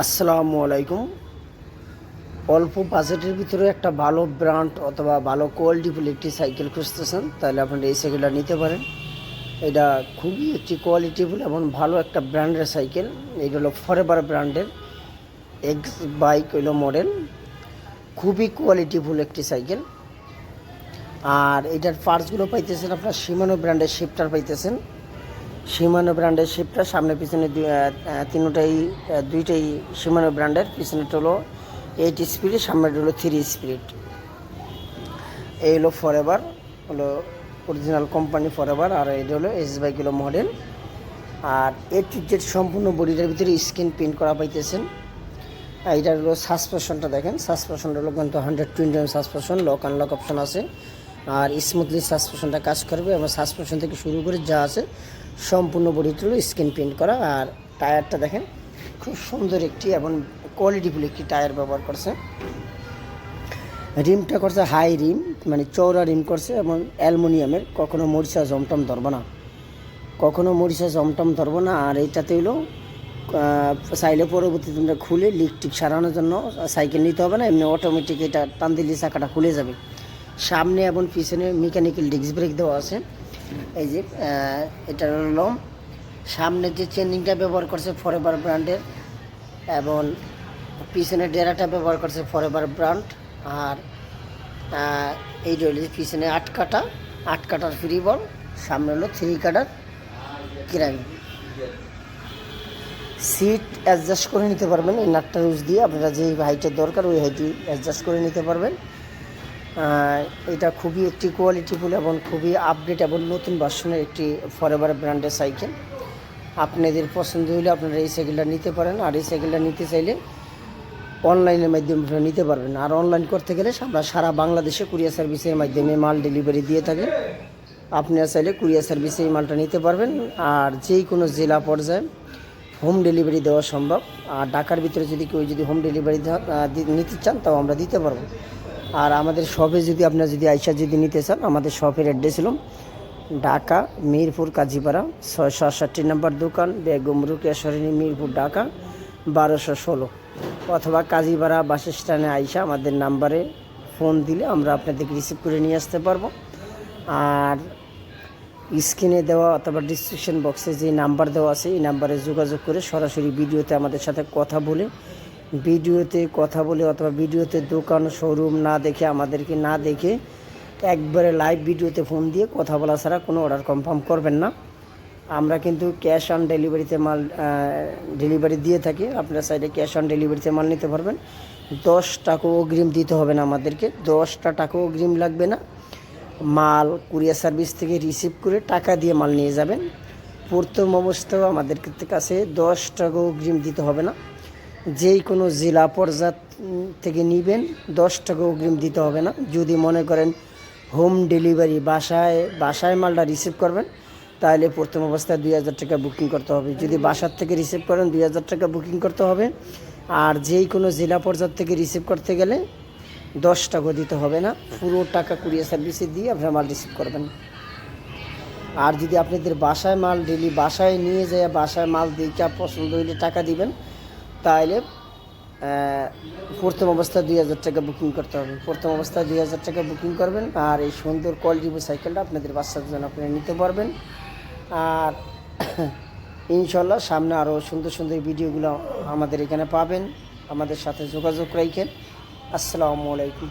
আসসালামু আলাইকুম। অল্প বাজেটের ভিতরে একটা ভালো ব্র্যান্ড অথবা ভালো কোয়ালিটিফুল একটি সাইকেল খুঁজতেছেন, তাহলে আপনারা এই সাইকেলটা নিতে পারেন। এটা খুবই একটি কোয়ালিটিফুল এবং ভালো একটা ব্র্যান্ডের সাইকেল। এটা হলো ফরেভার ব্র্যান্ডের এক্স বাইক হইল মডেল খুবই কোয়ালিটিফুল একটি সাইকেল। আর এটার পার্টসগুলো পাইতেছেন আপনার সীমানো ব্র্যান্ডের শিফটার পাইতেছেন। সীমানো ব্র্যান্ডের শিপটা সামনে পিছনে তিনটাই দুইটাই সীমানো ব্র্যান্ডের পিছনেটা হলো এইট স্পিড সামনেটা হলো থ্রি স্পিড এই হলো ফরএভার হলো অরিজিনাল কোম্পানি ফরএভার আর এটা হলো এস বাইক হলো মডেল আর এ টু জেড সম্পূর্ণ বডিটার ভিতরে স্ক্রিন প্রিন্ট করা পাইতেছেন। এটার হলো সাসপেনশনটা দেখেন। সাসপেনশনটা হলো কিন্তু hundred twenty M suspension lock unlock option আছে। আর স্মুথলি সাসপেনশনটা কাজ করবে এবং সাসপেনশন থেকে শুরু করে যা আছে সম্পূর্ণ বডি হলো স্ক্রিন প্রিন্ট করা। আর টায়ারটা দেখেন, খুব সুন্দর একটি এবং কোয়ালিটিফুল একটি টায়ার ব্যবহার করছে। রিমটা করছে হাই রিম মানে চৌড়া রিম করছে এবং অ্যালুমিনিয়ামের কখনো মরিচা জমটম ধরবো না। কখনো মরিচা জমটম ধরবো না, আর এইটাতে হলো চাইলে পরবর্তীতে তোমরা খুলে লিক টিক সারানোর জন্য সাইকেল নিতে হবে না, এমনি অটোমেটিক এটা টান দিলে চাকাটা খুলে যাবে। সামনে এবং পিছনে মেকানিক্যাল ডিস্ক ব্রেক দেওয়া আছে। এই যে এটা হলো সামনে যে চেঞ্জিংটা ব্যবহার করছে ফরএভার ব্র্যান্ডের এবং পিছনে ডেরাটা ব্যবহার করছে ফরএভার ব্র্যান্ড আর এই রইল পিছনে আট কাটা, আট কাটার ফ্রি বল সামনে হলো থ্রি কাটার কিরাই সিট অ্যাডজাস্ট করে নিতে পারবেন, এই নাটটা রুজ দিয়ে। আপনারা যে হাইটের দরকার, ওই হাইটি অ্যাডজাস্ট করে নিতে পারবেন। এটা খুবই একটি কোয়ালিটিফুল এবং খুবই আপডেট এবং নতুন ভার্সনের একটি ফরএভার ব্র্যান্ডের সাইকেল আপনাদের পছন্দ হলে আপনারা এই সাইকেলটা নিতে পারেন, আর এই সাইকেলটা নিতে চাইলে অনলাইনের মাধ্যমে আপনারা নিতে পারবেন। আর অনলাইন করতে গেলে আমরা সারা বাংলাদেশে কুরিয়ার সার্ভিসের মাধ্যমে মাল ডেলিভারি দিয়ে থাকি। আপনারা চাইলে কুরিয়ার সার্ভিসে এই মালটা নিতে পারবেন, আর যেই কোনো জেলা পর্যায়ে হোম ডেলিভারি দেওয়া সম্ভব। আর ঢাকার ভিতরে যদি কেউ যদি হোম ডেলিভারি নিতে চান, তাও আমরা দিতে পারব। আর আমাদের শপে যদি আপনার যদি আইসা যদি নিতে চান, আমাদের শপের অ্যাড্রেস হলো ঢাকা, মিরপুর, কাজীপাড়া, ছয়শো আটষট্টি নম্বর দোকান, বেগম রুকিয়া সরণি, মিরপুর, ঢাকা, বারোশো ষোলো। অথবা কাজীপাড়া বাস স্ট্যান্ডে আইসা আমাদের নাম্বারে ফোন দিলে আমরা আপনাদেরকে রিসিভ করে নিয়ে আসতে পারব। আর স্ক্রিনে দেওয়া অথবা ডিসক্রিপশন বক্সে যে নাম্বার দেওয়া আছে, এই নাম্বারে যোগাযোগ করে সরাসরি ভিডিওতে আমাদের সাথে কথা বলে ভিডিওতে কথা বলে অথবা ভিডিওতে দোকান শোরুম না দেখে, আমাদেরকে না দেখে একবারে লাইভ ভিডিওতে ফোন দিয়ে কথা বলা ছাড়া কোনো অর্ডার কনফার্ম করবেন না। আমরা কিন্তু ক্যাশ অন ডেলিভারিতে মাল ডেলিভারি দিয়ে থাকি। আপনার সাইডে ক্যাশ অন ডেলিভারিতে মাল নিতে পারবেন। দশ টাকা অগ্রিম দিতে হবে না আমাদেরকে। দশটা টাকা অগ্রিম লাগবে না। মাল কুরিয়ার সার্ভিস থেকে রিসিভ করে টাকা দিয়ে মাল নিয়ে যাবেন। প্রথম অবস্থাও আমাদের কাছে দশ টাকা অগ্রিম দিতে হবে না। যেই কোনো জেলা পর্যায় থেকে নিবেন, দশ টাকা অগ্রিম দিতে হবে না। যদি মনে করেন হোম ডেলিভারি বাসায় বাসায় মালটা রিসিভ করবেন, তাহলে প্রথম অবস্থায় দুই হাজার টাকা বুকিং করতে হবে। যদি বাসার থেকে রিসিভ করেন, দুই হাজার টাকা বুকিং করতে হবে। আর যেই কোনো জেলা পর্যায় থেকে রিসিভ করতে গেলে দশ টাকা দিতে হবে না। পুরো টাকা কুরিয়ার সার্ভিসে দিয়ে আপনারা মাল রিসিভ করবেন। আর যদি আপনাদের বাসায় মাল ডেলি, বাসায় নিয়ে যায় বাসায় মাল দিকে পছন্দ হইলে টাকা দিবেন তাহলে প্রথম অবস্থা দুই হাজার টাকা বুকিং করতে হবে। প্রথম অবস্থা দুই হাজার টাকা বুকিং করবেন আর এই সুন্দর কলজিবো সাইকেলটা আপনাদের বাচ্চার জন্য আপনারা নিতে পারবেন। আর ইনশাল্লাহ সামনে আরও সুন্দর সুন্দর ভিডিওগুলো আমাদের এখানে পাবেন। আমাদের সাথে যোগাযোগ রাখেন। আসসালামু আলাইকুম।